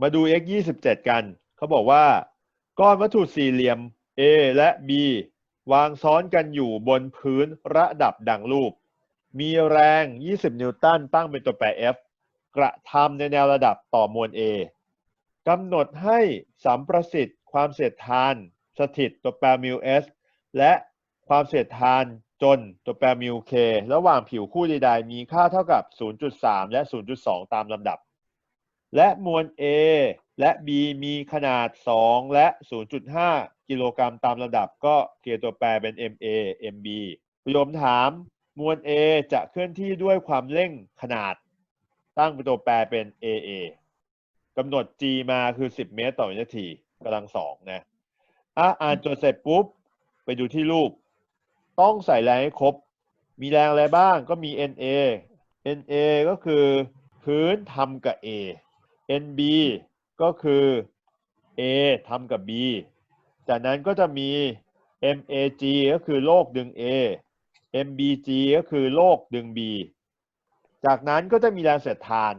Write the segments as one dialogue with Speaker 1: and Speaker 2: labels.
Speaker 1: มาดู x ยี่สิบเจ็ดกัน เขาบอกว่า ก้อนวัตถุสี่เหลี่ยม A และ B วางซ้อนกันอยู่บนพื้นระดับดังรูป มีแรง 20 นิวตันตั้งเป็นตัวแปร F กระทำในแนวระดับต่อมวล A กำหนดให้สัมประสิทธิ์ ความเสียดทาน สถิตตัวแปรมิว S และความเสียดทานจนตัวแปรมิว K ระหว่างผิวคู่ใดๆมีค่าเท่ากับ 0.3 และ 0.2 ตามลำดับ และมวล A และ B มีขนาด 2 และ 0.5 กิโลกรัมตามลำดับก็เกลียร์ตัวแปรเป็น MA MB ประโยคถามมวล A จะเคลื่อนที่ด้วยความเร่งขนาด ตั้งเป็นตัวแปรเป็น AA กำหนด G มาคือ 10 เมตรต่อวินาทีกำลังสองนะอะอ่านโจทย์เสร็จปุ๊บ ไปดูที่รูป ต้องใส่แรงให้ครบ มีแรงอะไรบ้างก็มี NA NA ก็คือพื้นทำกับ A NB ก็คือ A ทำกับ B จากนั้นก็จะมี MAG ก็คือโลกดึง A MBG ก็คือโลกดึง B จากนั้นก็จะมีแรงเสียดทาน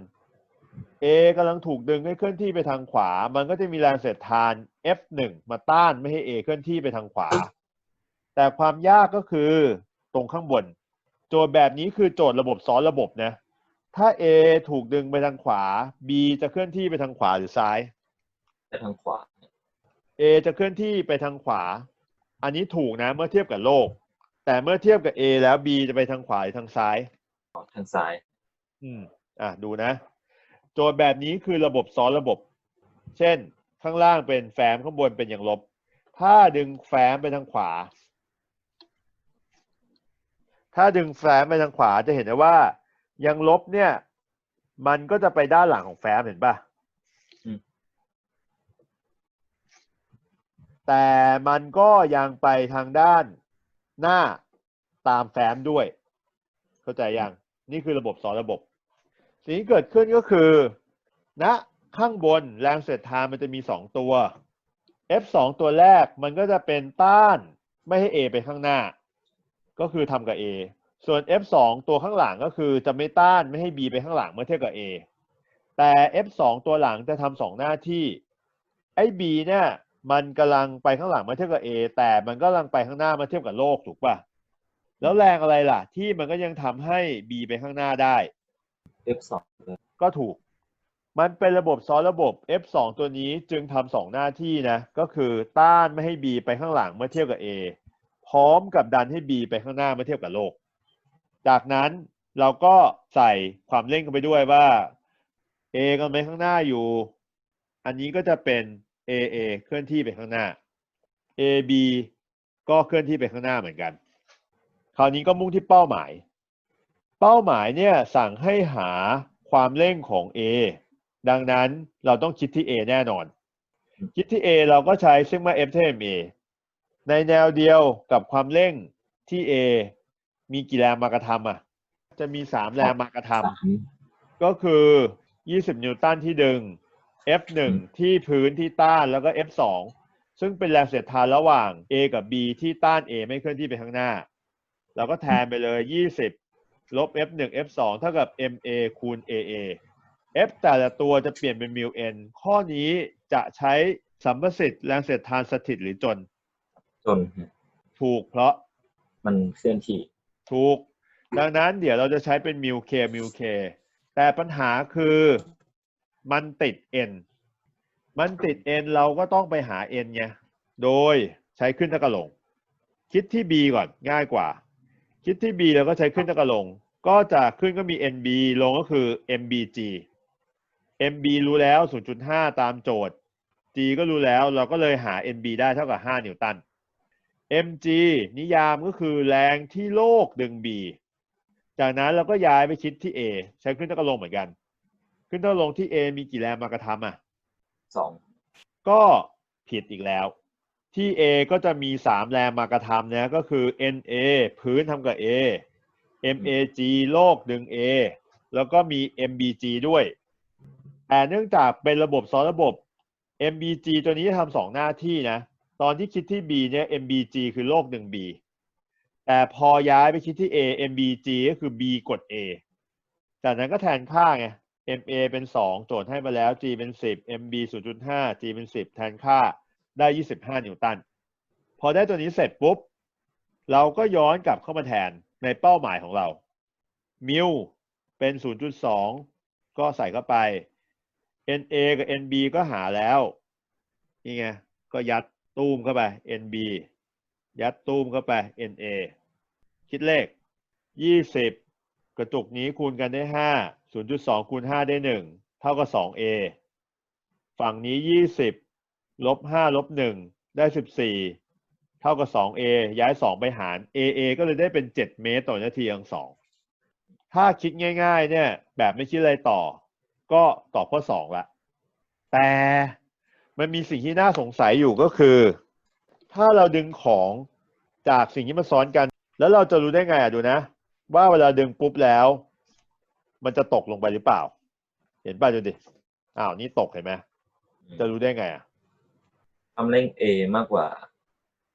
Speaker 1: A กำลังถูกดึงให้เคลื่อนที่ไปทางขวา มันก็จะมีแรงเสียดทาน F1 มาต้านไม่ให้ A เคลื่อนที่ไปทางขวา แต่ความยากก็คือตรงข้างบน โจทย์แบบนี้คือโจทย์ระบบซ้อนระบบนะ ถ้า A ถูกดึงไปทางขวา B จะเคลื่อนที่ไปทางขวาหรือซ้าย
Speaker 2: ไปทางขวา
Speaker 1: A จะเคลื่อนที่ไปทางขวา อันนี้ถูกนะเมื่อเทียบกับโลก แต่เมื่อเทียบกับ A แล้ว B จะไปทางขวาหรือทางซ้าย
Speaker 2: ทางซ้าย
Speaker 1: อืม อะดูนะ โจทย์แบบนี้คือระบบซ้อนระบบ เช่น ข้างล่างเป็นแฟ้มข้างบนเป็นอย่างลบ ถ้าดึงแฟ้มไปทางขวา ถ้าดึงแฟ้มไปทางขวาจะเห็นได้ว่า ยังลบเนี่ย มันก็จะไปด้านหลังของแฟ้มเห็นปะ
Speaker 2: อืม
Speaker 1: แต่มันก็ยังไปทางด้านหน้าตามแฟ้มด้วย เข้าใจยัง นี่คือระบบซ้อนระบบ สิ่งที่เกิดขึ้นก็คือณข้างบนแรงเสียดทานมันจะมีสองตัว F 2ตัวแรกมันก็จะเป็นต้านไม่ให้ A ไปข้างหน้า ก็คือทำกับ A ส่วน F 2 ตัวข้างหลังก็คือจะไม่ต้านไม่ให้ B ไปข้างหลังเมื่อเทียบกับ A แต่ F 2 ตัวหลังจะทำสองหน้าที่ไอ้ B เนี่ยมันกำลังไปข้างหลังเมื่อเทียบกับ A แต่มันก็กำลังไปข้างหน้าเมื่อเทียบกับโลกถูกป่ะแล้วแรงอะไรล่ะ ที่มันก็ยังทำให้ B ไปข้างหน้าได้
Speaker 2: F2 เลย
Speaker 1: ก็ถูก มันเป็นระบบซ้อนระบบ F2 ตัวนี้จึงทำสองหน้าที่นะ ก็คือต้านไม่ให้ B ไปข้างหลังเมื่อเทียบกับ A พร้อมกับดันให้ B ไปข้างหน้าเมื่อเทียบกับโลก จากนั้นเราก็ใส่ความเร่งเข้าไปด้วยว่า A กำลังไปข้างหน้าอยู่ อันนี้ก็จะเป็น AA เคลื่อนที่ไปข้างหน้า AB ก็เคลื่อนที่ไปข้างหน้าเหมือนกัน คราวนี้ก็มุ่งที่เป้าหมาย เป้าหมายเนี่ยสั่งให้หาความเร่งของ A ดังนั้นเราต้องคิดที่ A แน่นอน คิดที่ A เราก็ใช้ซึ่งมา F เท่า MA ในแนวเดียวกับความเร่งที่ A มีกี่แรงมากระทำอะ จะมีสามแรงมากระทำ
Speaker 2: สาม
Speaker 1: ก็คือ20นิวตันที่ดึง F1
Speaker 2: อืม
Speaker 1: ที่พื้นที่ต้านแล้วก็ F2 ซึ่งเป็นแรงเสียดทานระหว่าง A กับ B ที่ต้าน A ไม่เคลื่อนที่ไปข้างหน้า เราก็แทนไปเลย20ลบ F1 F2 เท่ากับ MA คูณ AA F แต่ละตัวจะเปลี่ยนเป็นมิว N ข้อนี้จะใช้สัมประสิทธิ์แรงเสียดทานสถิตหรือจน
Speaker 2: จน
Speaker 1: ถูกเพราะ
Speaker 2: มันเคลื่อนที่
Speaker 1: ถูก ดังนั้นเดี๋ยวเราจะใช้เป็นมิวเคมิวเคแต่ปัญหาคือมันติด n มันติด n เราก็ต้องไปหา n ไง โดยใช้ขึ้นตะกะลง คิดที่ b ก่อนง่ายกว่า คิดที่ b แล้วก็ใช้ขึ้นตะกะลง ก็จะขึ้นก็มี nb ลงก็คือ mbg mb รู้แล้ว 0.5 ตามโจทย์ g ก็รู้แล้ว เราก็เลยหา nb ได้เท่ากับ 5 นิวตัน mg นิยามก็คือแรงที่โลกดึง b จากนั้นเราก็ย้ายไปคิดที่ a ใช้ขึ้นตะกะลงเหมือนกัน ขึ้นตะกะลงที่ a มีกี่แรงมากระทำอะ
Speaker 2: สอง
Speaker 1: ก็ผิดอีกแล้ว ที่ A ก็จะมี3แรงมากระทำนะก็คือ NA พื้นทำกับ A MAG โลกดึง A แล้วก็มี MBG ด้วยแต่เนื่องจากเป็นระบบซ้อนระบบ MBG ตัวนี้จะทำสองหน้าที่นะ ตอนที่คิดที่ B เนี่ย MBG คือโลกดึง B แต่พอย้ายไปคิดที่ A MBG ก็คือ B กด A จากนั้นก็แทนค่าไง MA เป็นสองโจทย์ให้มาแล้ว G เป็นสิบ MB ศูนย์จุดห้า G เป็นสิบแทนค่าได้ยี่สิบห้านิวตัน พอได้ตัวนี้เสร็จปุ๊บ เราก็ย้อนกลับเข้ามาแทนในเป้าหมายของเรา มิวเป็น 0.2 ก็ใส่เข้าไป NA กับ NB ก็หาแล้ว นี่ไง ก็ยัด ตูมเข้าไป NB ยัดตูมเข้าไป NA คิดเลข 20 กระจุกนี้คูณกันได้ 5 0.2 คูณ 5 ได้ 1 เท่ากับ 2A ฝั่งนี้ 20 ลบ 5 ลบ 1 ได้ 14 เท่ากับ 2A ย้าย 2 ไปหาร AA ก็เลยได้เป็น 7 เมตรต่อนาทีอย่าง2ถ้าคิดง่าย ๆ เนี่ย แบบไม่คิดอะไรต่อ ก็ตอบข้อ 2 ละ แต่ มันมีสิ่งที่น่าสงสัยอยู่ก็คือ ถ้าเราดึงของจากสิ่งที่มันซ้อนกัน แล้วเราจะรู้ได้ไงอะดูนะ ว่าเวลาดึงปุ๊บแล้ว มันจะตกลงไปหรือเปล่า เห็นป่ะดูดิอ้าวนี่ตกเห็นไหมจะรู้ได้ไงอะ
Speaker 2: ทำเร่ง A มากกว่า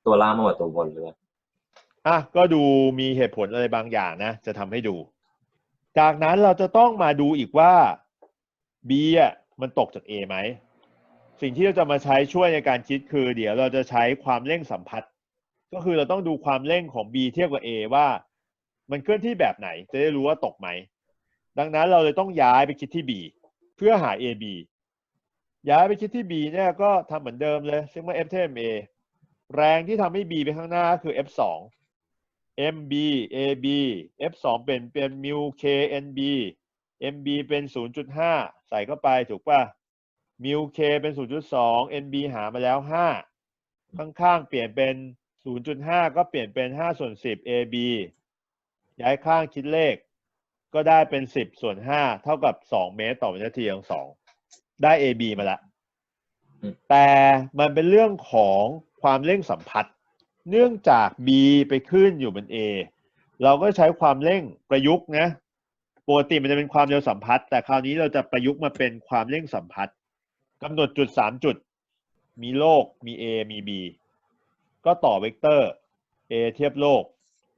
Speaker 2: ตัวล่างมากกว่าตัวบนเลย
Speaker 1: อะก็ดูมีเหตุผลอะไรบางอย่างนะ จะทำให้ดู จากนั้นเราจะต้องมาดูอีกว่า B อะมันตกจาก A ไหม สิ่งที่เราจะมาใช้ช่วยในการคิดคือ เดี๋ยวเราจะใช้ความเร่งสัมพัทธ์ก็คือเราต้องดูความเร่งของ B เทียบกับ A ว่า มันเคลื่อนที่แบบไหน จะได้รู้ว่าตกไหม ดังนั้นเราเลยต้องย้ายไปคิดที่ B เพื่อหา AB ย้ายไปคิดที่ B เนี่ยก็ทำเหมือนเดิมเลยซึ่งว่า F เท่า MA แรงที่ทำให้ B ไปข้างหน้าก็คือ F2 MB AB F2 เป็นเป็นมิว K NB MB เป็น 0.5 ใส่เข้าไปถูกป่ะ มิว K เป็น 0.2 NB หามาแล้ว 5 ข้างๆ เปลี่ยนเป็น 0.5 ก็เปลี่ยนเป็น 5 ส่วน 10 AB ย้ายข้างคิดเลข ก็ได้เป็น 10 ส่วน 5 เท่ากับ 2 เมตรต่อวินาทีของ 2 ได้ AB มาละ
Speaker 2: อืม
Speaker 1: แต่มันเป็นเรื่องของความเร่งสัมพัทธ์เนื่องจาก B ไปขึ้นอยู่บน A เราก็ใช้ความเร่งประยุกต์นะ ปกติมันจะเป็นความเร็วสัมพัทธ์แต่คราวนี้เราจะประยุกต์มาเป็นความเร่งสัมพัทธ์ กำหนดจุดสามจุด มีโลกมี A มี B ก็ต่อเวกเตอร์ A เทียบโลก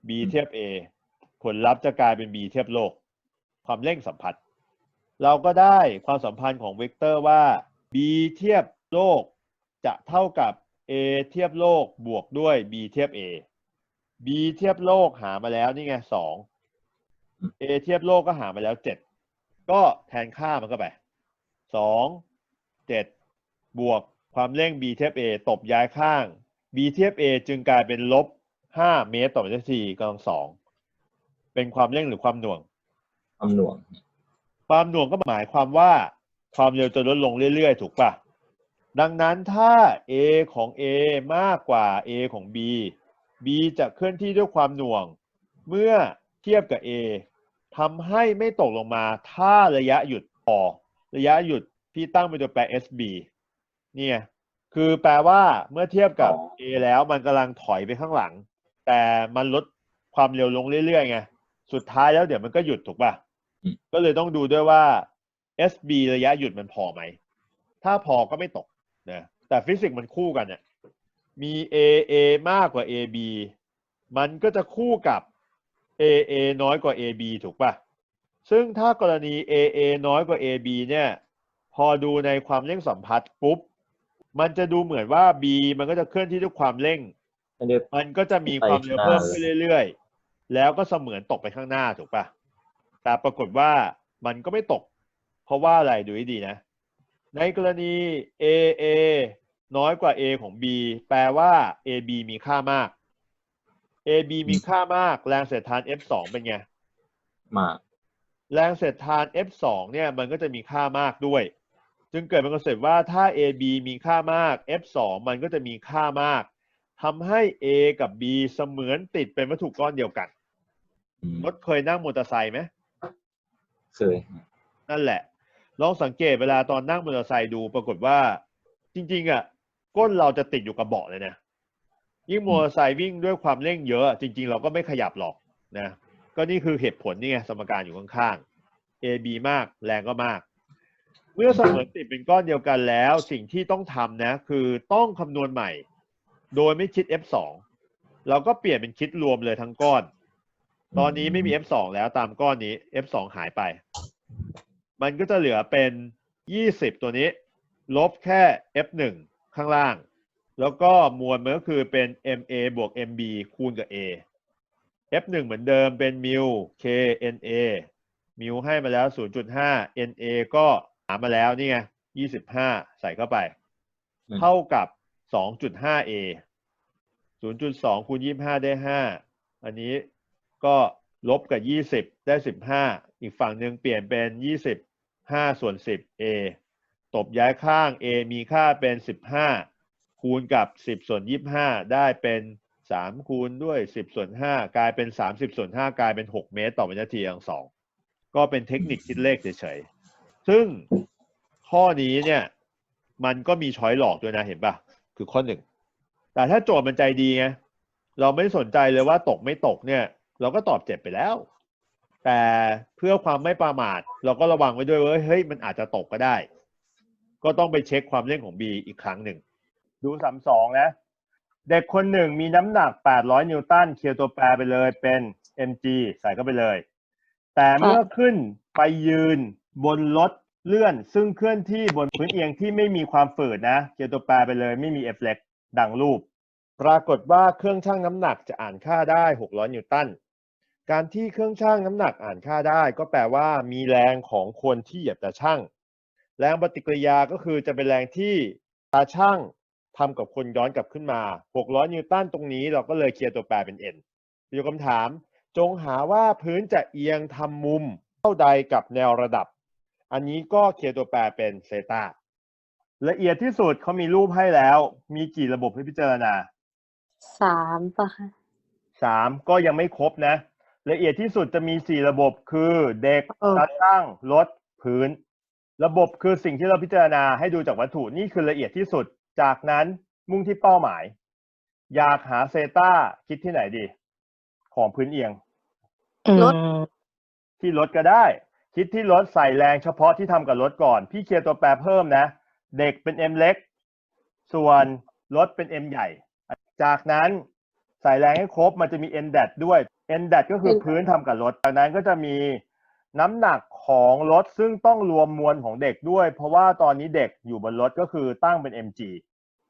Speaker 1: B เทียบ A ผลลัพธ์จะกลายเป็น B เทียบโลก ความเร่งสัมพัทธ์ เราก็ได้ความสัมพันธ์ของเวกเตอร์ว่า b เทียบโลกจะเท่ากับ a เทียบโลกบวกด้วย b เทียบ a b เทียบโลกหามาแล้วนี่ไงสอง a เทียบโลกก็หามาแล้วเจ็ดก็แทนค่ามันก็ไปสอง เจ็ดบวกความเร่ง b เทียบ a ตบย้ายข้าง b เทียบ a จึงกลายเป็นลบห้าเมตรต่อวินาทีกำลังสองเป็นความเร่งหรือความหน่วง
Speaker 2: ความหน่วง
Speaker 1: ความหน่วงก็หมายความว่าความเร็วจะลดลงเรื่อยๆ ถูกปะดังนั้นถ้า a ของ a มากกว่า a ของ b b จะเคลื่อนที่ด้วยความหน่วง เมื่อเทียบกับ a ทำให้ไม่ตกลงมาถ้าระยะหยุดพอระยะหยุด พี่ตั้งเป็นตัวแปร sb เนี่ยคือแปลว่าเมื่อเทียบกับ
Speaker 2: อ๋อ
Speaker 1: a แล้วมันกำลังถอยไปข้างหลัง แต่มันลดความเร็วลงเรื่อยๆไงสุดท้ายแล้วเดี๋ยวมันก็หยุดถูกปะก็เลยต้องดูด้วยว่า SB ระยะหยุดมันพอไหม ถ้าพอก็ไม่ตกนะแต่ฟิสิกส์มันคู่กันเนี่ยมี AA มากกว่า AB มันก็จะคู่กับ AA น้อยกว่า AB ถูกปะซึ่งถ้ากรณี AA น้อยกว่า AB เนี่ยพ อดูในความเร่งสัมพัทธ์ปุ๊บ มันจะดูเหมือนว่า B มันก็จะเคลื่อนที่ด้วยความเร่ง
Speaker 2: ไม่ได้
Speaker 1: มันก็จะมีความเร็วเพิ่มขึ้นเรื่อยๆ แล้วก็เสมือนตกไปข้างหน้าถูกปะแต่ปรากฏว่ามันก็ไม่ตก เพราะว่าอะไรดูให้ดีนะ ในกรณี AA น้อยกว่า A ของ B แปลว่า AB มีค่ามาก AB มีค่ามาก แรงเสียดทาน F2 เป็นไง
Speaker 2: มาก
Speaker 1: แรงเสียดทาน F2 เนี่ย มันก็จะมีค่ามากด้วย จึงเกิดเป็นคอนเซ็ปต์ว่าถ้า AB มีค่ามาก F2 มันก็จะมีค่ามากทำให้ A กับ B เสมือนติดเป็นวัตถุก้อนเดียวกัน
Speaker 2: อืม
Speaker 1: รถเคยนั่งมอเตอร์ไซค์ไหม
Speaker 2: เคย
Speaker 1: นั่นแหละ ลองสังเกตเวลาตอนนั่งมอเตอร์ไซค์ดูปรากฏว่า จริง ๆ อะ ก้นเราจะติดอยู่กับเบาะเลยนะยิ่งมอเตอร์ไซค์วิ่งด้วยความเร่งเยอะ จริง ๆ เราก็ไม่ขยับหรอกนะ ก็นี่คือเหตุผลนี่ไงสมการอยู่ข้างๆ AB มากแรงก็มาก เมื่อเสมือนติดเป็นก้อนเดียวกันแล้ว สิ่งที่ต้องทำนะ คือต้องคำนวณใหม่ โดยไม่คิด F2 เราก็เปลี่ยนเป็นคิดรวมเลยทั้งก้อน ตอนนี้ไม่มี F2 แล้วตามก้อนนี้ F2 หายไป
Speaker 3: มันก็จะเหลือเป็นยี่สิบตัวนี้ ลบแค่ f หนึ่งข้างล่าง แล้วก็มวลมันก็คือเป็น ma บวก mb คูณกับ a f หนึ่งเหมือนเดิมเป็นมิว k na มิวให้มาแล้ว 0.5 na ก็ามาแล้วนี่ไง25ใส่เข้าไป
Speaker 2: อืม
Speaker 3: เท่ากับ 2.5a 0.2คูณ25ได้5อันนี้ก็ลบกับ20ได้15อีกฝั่งหนึ่งเปลี่ยนเป็น25ส่วน 10a ตบย้ายข้าง a มีค่าเป็น15คูณกับ10ส่วน25ได้เป็น3คูณด้วย10ส่วน5กลายเป็น30ส่วน5กลายเป็น6เมตรต่อวินาทีอย่างสองก็เป็นเทคนิคคิดเลขเฉยๆ ซึ่งข้อนี้เนี่ยมันก็มีช้อยหลอกด้วยนะเห็นปะคือข้อหนึ่งแต่ถ้าโจทย์มันใจดีไงเราไม่สนใจเลยว่าตกไม่ตกเนี่ย เราก็ตอบเจ็บไปแล้ว แต่เพื่อความไม่ประมาท เราก็ระวังไว้ด้วยว่าเฮ้ยมันอาจจะตกก็ได้ ก็ต้องไปเช็คความเร่งของ B อีกครั้งหนึ่งดูสามสองนะ เด็กคนหนึ่งมีน้ำหนัก 800 นิวตันเคลียร์ตัวแปรไปเลยเป็น mg ใส่เข้าไปเลย แต่เมื่อขึ้นไปยืน บนรถเลื่อน ซึ่งเคลื่อนที่บนพื้นเอียงที่ไม่มีความฝืดนะเคลียร์ตัวแปรไปเลยไม่มี F เล็กดังรูป ปรากฏว่าเครื่องชั่งน้ำหนักจะอ่านค่าได้ 600 นิวตันการที่เครื่องชั่งน้ำหนักอ่านค่าได้ ก็แปลว่ามีแรงของคนที่เหยียบตาชั่งแรงปฏิกิริยาก็คือจะเป็นแรงที่ตาช่างทำกับคนย้อนกลับขึ้นมา 600 นิวตันตรงนี้เราก็เลยเคลียร์ตัวแปรเป็น n มีคำถาม จงหาว่าพื้นจะเอียงทำมุมเท่าใดกับแนวระดับ อันนี้ก็เคลียร์ตัวแปรเป็นเซตาละเอียดที่สุดเขามีรูปให้แล้ว มีกี่ระบบให้พิจารณา
Speaker 4: สามปะคะ
Speaker 3: สามก็ยังไม่ครบนะ ละเอียดที่สุดจะมีสี่ระบบคือเด็ก
Speaker 4: เออ
Speaker 3: ตาช่างรถพื้น ระบบคือสิ่งที่เราพิจารณาให้ดูจากวัตถุนี่คือละเอียดที่สุด จากนั้นมุ่งที่เป้าหมาย อยากหาเซตาคิดที่ไหนดี ของพื้นเอียง
Speaker 4: รถ
Speaker 3: ที่รถก็ได้ คิดที่รถใส่แรงเฉพาะที่ทำกับรถก่อน พี่เคลียร์ตัวแปรเพิ่มนะ เด็กเป็น M เล็ก ส่วนรถเป็น M ใหญ่ จากนั้นใส่แรงให้ครบมันจะมี N d a t ด้วย N d a t ก็คือพื้นทำกับรถ จากนั้นก็จะมีน้ำหนักของรถซึ่งต้องรวมมวลของเด็กด้วย เพราะว่าตอนนี้เด็กอยู่บนรถก็คือตั้งเป็น mg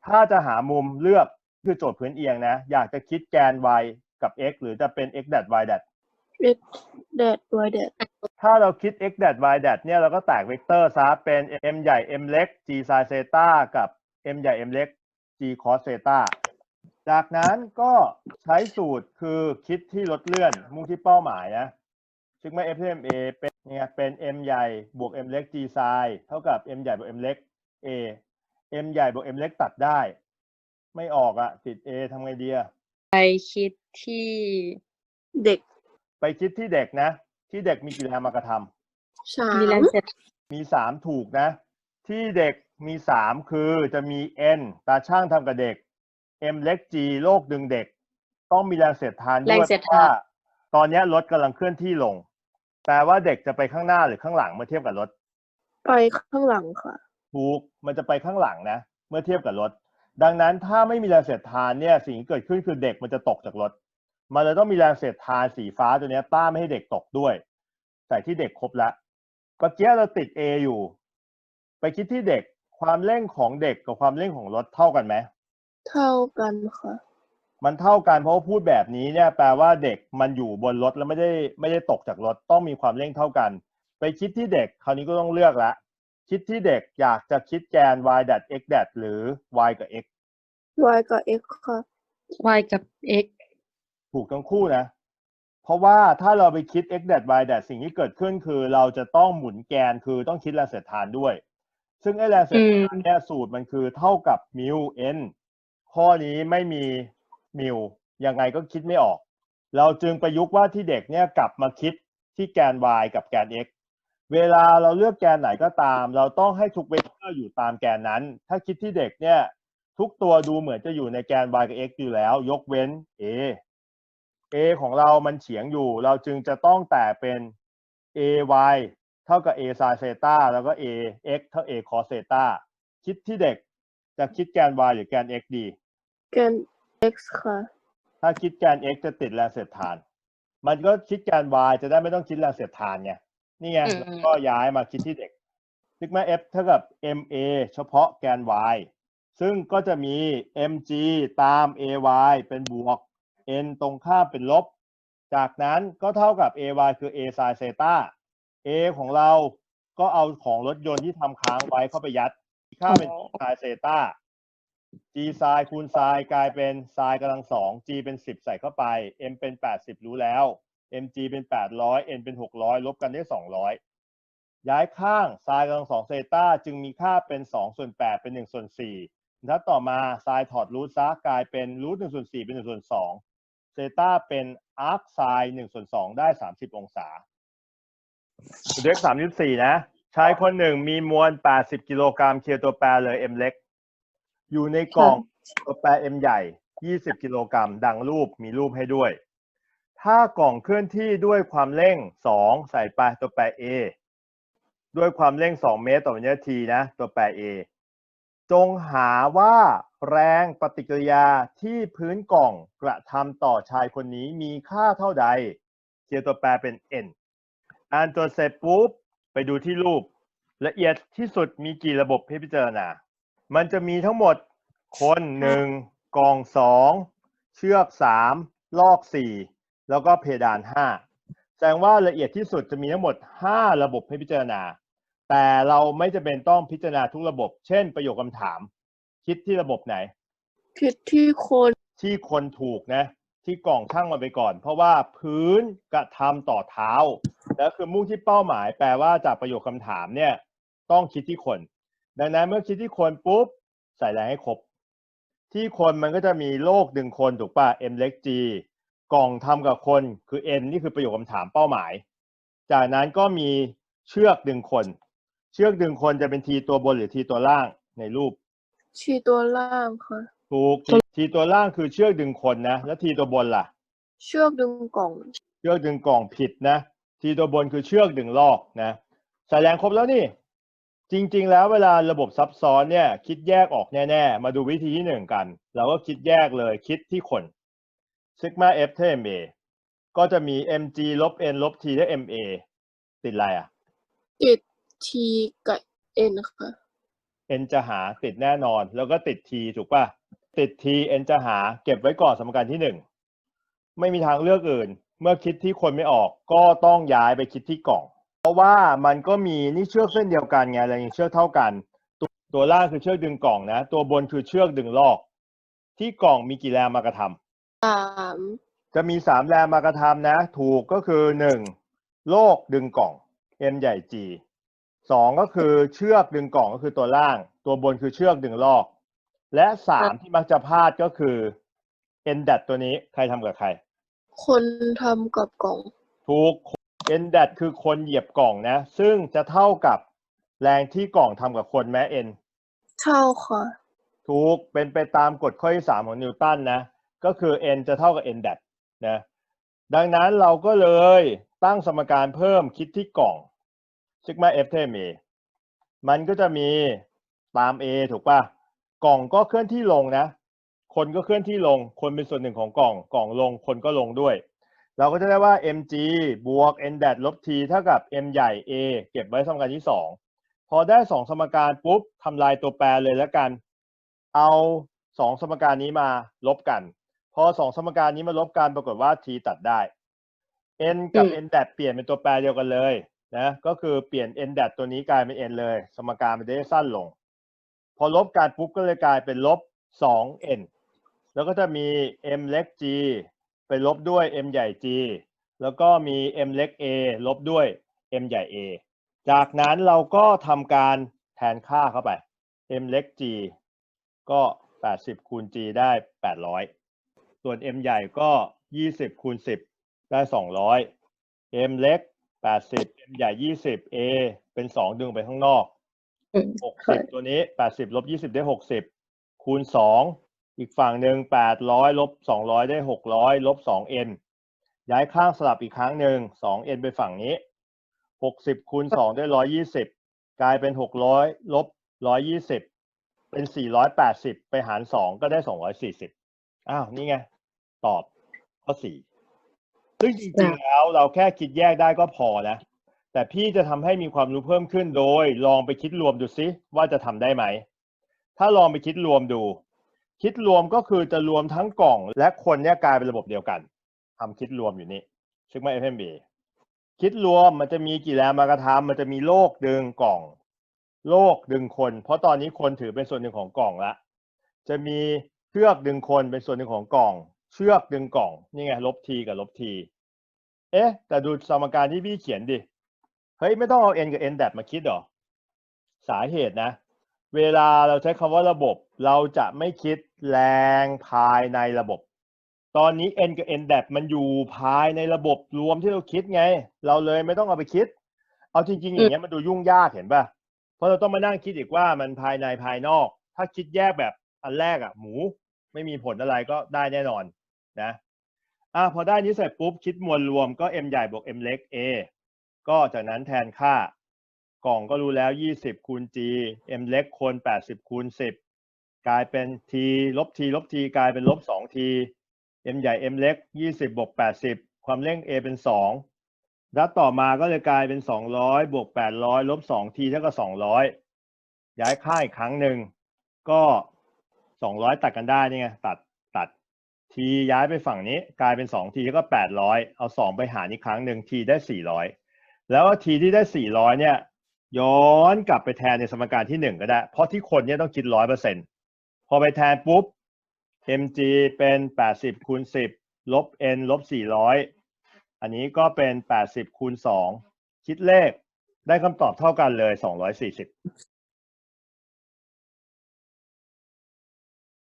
Speaker 3: ถ้าจะหามุมเลือกคือโจทย์พื้นเอียงนะ อยากจะคิดแกน y กับ x หรือจะเป็น x dat y dat
Speaker 5: แดด วายแดด
Speaker 3: ถ้าเราคิด x dat y dat เนี่ยเราก็แตกเวกเตอร์ซะเป็น m ใหญ่ m เล็ก g sin theta กับ m ใหญ่ m เล็ก g cos theta จากนั้นก็ใช้สูตรคือคิดที่ลดเลื่อนมุ่งที่เป้าหมายนะซึ่งไม่ f m a เป็นเนี่ยเป็น m ใหญ่บวก m เล็ก g sin เท่ากับ m ใหญ่บวก m เล็ก a m ใหญ่บวก m เล็กตัดได้ ไม่ออกอะติด a ทำไงดีอะ
Speaker 4: ไปคิดที่
Speaker 5: เด็ก
Speaker 3: ไปคิดที่เด็กนะ ที่เด็กมีกี่แรงมากระทำ
Speaker 5: สา
Speaker 4: มีแร
Speaker 5: ม
Speaker 4: งเสร็จ
Speaker 3: มีสามถูกนะ ที่เด็กมีสามคือจะมี n ตาช่างทำกับเด็ก m เล็ก g โลกดึงเด็ก ต้องมีแรงเสียดทานด้วยเพราะว่าตอนเนี้ยรถกำลังเคลื่อนที่ลง แปลว่าเด็กจะไปข้างหน้าหรือข้างหลังเมื่อเทียบกับรถ
Speaker 5: ไปข้างหลังค่ะ
Speaker 3: ถูกมันจะไปข้างหลังนะ เมื่อเทียบกับรถ ดังนั้นถ้าไม่มีแรงเสียดทานเนี่ยสิ่งที่เกิดขึ้นคือเด็กมันจะตกจากรถ มันเลยต้องมีแรงเสียดทานสีฟ้าตัวเนี้ยต้านไม่ให้เด็กตกด้วย ใส่ที่เด็กครบละเมื่อกี้เราติด A อยู่ ไปคิดที่เด็กความเร่งของเด็กกับความเร่งของรถเท่ากันไหม
Speaker 5: เท่ากันค่ะ
Speaker 3: มันเท่ากันเพราะว่าพูดแบบนี้เนี่ย แปลว่าเด็กมันอยู่บนรถแล้วไม่ได้ไม่ได้ตกจากรถต้องมีความเร่งเท่ากัน ไปคิดที่เด็กคราวนี้ก็ต้องเลือกละคิดที่เด็กอยากจะคิดแกน y dat x dat หรือ y กับ x
Speaker 5: y กับ x ค่ะ
Speaker 4: y กับ x
Speaker 3: ถูกทั้งคู่นะ เพราะว่าถ้าเราไปคิด x dat y dat สิ่งที่เกิดขึ้นคือเราจะต้องหมุนแกนคือต้องคิดแรงเสียดทานด้วย ซึ่งไอ้แรงเสียดทานเนี่ยสูตรมันคือเท่ากับมิว n ข้อนี้ไม่มีมิวยังไงก็คิดไม่ออก เราจึงประยุกต์ว่าที่เด็กเนี่ยกลับมาคิดที่แกน y กับแกน x เวลาเราเลือกแกนไหนก็ตาม เราต้องให้ทุกเวกเตอร์อยู่ตามแกนนั้น ถ้าคิดที่เด็กเนี่ย ทุกตัวดูเหมือนจะอยู่ในแกน y กับ x อยู่แล้ว ยกเว้น a a ของเรามันเฉียงอยู่ เราจึงจะต้องแตกเป็น a y เท่ากับ a sin theta แล้วก็ a x เท่า a cos theta คิดที่เด็กจะคิดแกน y หรือแกน x ดี
Speaker 5: แกน x ค่ะ
Speaker 3: ถ้าคิดแกน x จะติดแรงเสียดทาน มันก็คิดแกน y จะได้ไม่ต้องคิดแรงเสียดทานไง นี่ไง
Speaker 4: อืม
Speaker 3: แล้วก็ย้ายมาคิดที่เด็กซิกมา f เท่ากับ ma เฉพาะแกน y ซึ่งก็จะมี mg ตาม ay เป็นบวก n ตรงข้ามเป็นลบ จากนั้นก็เท่ากับ ay คือ a sin เซตา a ของเราก็เอาของรถยนต์ที่ทำค้างไว้เข้าไปยัด ค่าเป็น sin เซตา g sin คูณ sin กลายเป็น sin กำลังสอง g เป็น 10 ใส่เข้าไป m เป็น 80 รู้แล้ว mg เป็น 800 n เป็น 600 ลบกันได้ 200 ย้ายข้าง sin กำลังสองเซตาจึงมีค่าเป็น 2 ส่วน 8 เป็น 1 ส่วน4ถ้าต่อมา sin ถอดรูทซะกลายเป็นรูท1ส่วน4เป็น1ส่วน2 เซตาเป็น arc sin 1ส่วน2ได้30องศาเด็ก34นะชายคนหนึ่งมีมวล80กิโลกรัมเคลียร์ตัวแปรเลย m เล็ก อยู่ในกล่องตัวแปร m ใหญ่20กิโลกรัมดังรูปมีรูปให้ด้วย ถ้ากล่องเคลื่อนที่ด้วยความเร่ง2ใส่ไปตัวแปร a ด้วยความเร่ง 2 เมตรต่อวินาทีนะ ตัวแปร a จงหาว่า แรงปฏิกิริยาที่พื้นกล่องกระทำต่อชายคนนี้มีค่าเท่าใดเขียนตัวแปรเป็น n อ่านจดเสร็จปุ๊บ ไปดูที่รูป ละเอียดที่สุดมีกี่ระบบให้พิจารณา มันจะมีทั้งหมดคนหนึ่งกองสองเชือกสามลอกสี่แล้วก็เพดานห้าแสดงว่าละเอียดที่สุดจะมีทั้งหมดห้าระบบให้พิจารณา แต่เราไม่จำเป็นต้องพิจารณาทุกระบบ เช่นประโยคคำถาม คิดที่ระบบไหน
Speaker 5: คิดที่คน
Speaker 3: ที่คนถูกนะ ที่กล่องช่างมันไปก่อน เพราะว่าพื้นกระทำต่อเท้า แล้วคือมุ่งที่เป้าหมาย แปลว่าจากประโยคคำถามเนี่ย ต้องคิดที่คน ดังนั้นเมื่อคิดที่คนปุ๊บใส่แรงให้ครบ ที่คนมันก็จะมีโลกดึงคนถูกป่ะ m เล็ก g กล่องทำกับคนคือ n นี่คือประโยคคำถามเป้าหมาย จากนั้นก็มีเชือกดึงคน เชือกดึงคนจะเป็น t ตัวบนหรือ t ตัวล่างในรูป
Speaker 5: ชีตัวล่างค่ะ
Speaker 3: ถูก t ตัวล่างคือเชือกดึงคนนะ แล้ว t ตัวบนล่ะ
Speaker 5: เชือกดึงกล่อง
Speaker 3: เชือกดึงกล่องผิดนะ ทีตัวบนคือเชือกดึงลอกนะใส่แรงครบแล้วนี่ จริง ๆ แล้วเวลาระบบซับซ้อนเนี่ย คิดแยกออกแน่ๆ มาดูวิธีที่หนึ่งกัน เราก็คิดแยกเลยคิดที่คน sigma f เท่า ma ก็จะมี mg ลบ n ลบ t เท่า ma ติดอะไรอะ
Speaker 5: ติดทีกับเอ็นค่ะ
Speaker 3: n จะหาติดแน่นอน แล้วก็ติด t ถูกป่ะ ติด t n จะหาเก็บไว้ก่อนสมการที่หนึ่งไม่มีทางเลือกอื่น เมื่อคิดที่คนไม่ออกก็ต้องย้ายไปคิดที่กล่อง เพราะว่ามันก็มีนี่เชือกเส้นเดียวกันไงแรงเชือกเท่ากันตัวตัวล่างคือเชือกดึงกล่องนะ ตัวบนคือเชือกดึงลอก ที่กล่องมีกี่แรงมากระทำ
Speaker 5: สาม
Speaker 3: จะมีสามแรงมากระทำนะ ถูกก็คือหนึ่งโลกดึงกล่อง M ใหญ่ G สองก็คือเชือกดึงกล่องก็คือตัวล่าง ตัวบนคือเชือกดึงลอก และสามที่มักจะพลาดก็คือ N ดัดตัวนี้ใครทำกับใคร
Speaker 5: คนทำกับกล่อง
Speaker 3: ถูก N ดัดคือคนเหยียบกล่องนะ ซึ่งจะเท่ากับแรงที่กล่องทำกับคนแม้ N
Speaker 5: เท่าค่ะ
Speaker 3: ถูกเป็นไปตามกฎข้อที่สามของนิวตันนะ ก็คือ n จะเท่ากับ n ดัดนะ ดังนั้นเราก็เลยตั้งสมการเพิ่มคิดที่กล่อง sigma f เท่า a มันก็จะมีตาม a ถูกป่ะกล่องก็เคลื่อนที่ลงนะ คนก็เคลื่อนที่ลง คนเป็นส่วนหนึ่งของกล่อง กล่องลง คนก็ l งด้วย เราก็จะได้ว่า mg บวก n ดัดลบ t เท่ากับ m ใหญ่ a เก็บไว้สมการที่สองพอได้สองสมการปุ๊บทำลายตัวแปรเลยแล้วกัน เอาสองสมการนี้มาลบกัน พอสองสมการนี้มาลบกันปรากฏว่า t ตัดได้ n กับ
Speaker 4: อืม
Speaker 3: n ดัดเปลี่ยนเป็นตัวแปรเดียวกันเลย นะก็คือเปลี่ยน n ดัดตัวนี้กลายเป็น n เลย สมการมันจะได้สั้นลง พอลบกันปุ๊บก็เลยกลายเป็นลบ 2n แล้วก็จะมี m เล็ก g ไปลบด้วย m ใหญ่ g แล้วก็มี m เล็ก a ลบด้วย m ใหญ่ a จากนั้นเราก็ทำการแทนค่าเข้าไป m เล็ก g ก็ 80 คูณ g ได้ 800 ส่วน m ใหญ่ก็ 20 คูณ 10 ได้ 200 m เล็ก 80 m ใหญ่20 a เป็น2ดึงไปข้างนอก
Speaker 4: อืม
Speaker 3: 60ตัวนี้80ลบ20ได้60คูณ2อีกฝั่งหนึ่ง800ลบ200ได้600ลบ 2n ย้ายข้างสลับอีกครั้งหนึ่ง 2n ไปฝั่งนี้60คูณ2ได้120กลายเป็น600ลบ120เป็น480ไปหาร2ก็ได้240อ้าว นี่ไง ตอบข้อ4 ซึ่งจริงๆแล้วเราแค่คิดแยกได้ก็พอนะ แต่พี่จะทำให้มีความรู้เพิ่มขึ้นโดย ลองไปคิดรวมดูซิว่าจะทำได้ไหม ถ้าลองไปคิดรวมดู คิดรวมก็คือจะรวมทั้งกล่อง และคนเนี่ยกลายเป็นระบบเดียวกันทำคิดรวมอยู่นี่ซึ่งไม่ FMB คิดรวมมันจะมีกี่แรงมากระทำมันจะมีโลกดึงกล่อง โลกดึงคน เพราะตอนนี้คนถือเป็นส่วนหนึ่งของกล่องละ จะมีเชือกดึงคนเป็นส่วนหนึ่งของกล่อง เชือกดึงกล่องนี่ไงลบทีกับลบทีเอ๊ะ แต่ดูสมการที่พี่เขียนดิ เฮ้ย ไม่ต้องเอา n กับ n แบบมาคิดหรอ สาเหตุนะ เวลาเราใช้คำว่าระบบ เราจะไม่คิดแรงภายในระบบ ตอนนี้ n กับ n แบบมันอยู่ภายในระบบรวมที่เราคิดไง เราเลยไม่ต้องเอาไปคิด เอาจริง ๆ อย่างเงี้ยมันดูยุ่งยากเห็นป่ะ เพราะเราต้องมานั่งคิดอีกว่ามันภายในภายนอก ถ้าคิดแยกแบบอันแรกอะหมู ไม่มีผลอะไรก็ได้แน่นอน นะอะพอได้นี้เสร็จปุ๊บคิดมวลรวมก็ m ใหญ่บวก m เล็ก a ก็จากนั้นแทนค่ากล่องก็รู้แล้ว 20 คูณ g m เล็กคูณ80 คูณ 10 กลายเป็น t ลบ t ลบ t กลายเป็นลบ 2t m ใหญ่ m เล็ก 20 บวก 80 ความเร่ง a เป็น 2 แล้วต่อมาก็เลยกลายเป็น 200 บวก 800 ลบ 2t เท่ากับ 200 ย้ายค่าอีกครั้งหนึ่งก็ 200 ตัดกันได้นี่ไงตัด ตัด t ย้ายไปฝั่งนี้กลายเป็น 2t เท่ากับ800 เอา 2 ไปหารอีกครั้งหนึ่ง t ได้ 400 แล้ว t ที่ได้ 400 เนี่ย ย้อนกลับไปแทนในสมการที่ 1 ก็ได้ เพราะที่คนเนี่ยต้องคิด 100%พอไปแทนปุ๊บ mg เป็น 80คูณ10 ลบ n ลบ 400 อันนี้ก็เป็น 80คูณ2คิดเลขได้คำตอบเท่ากันเลย 240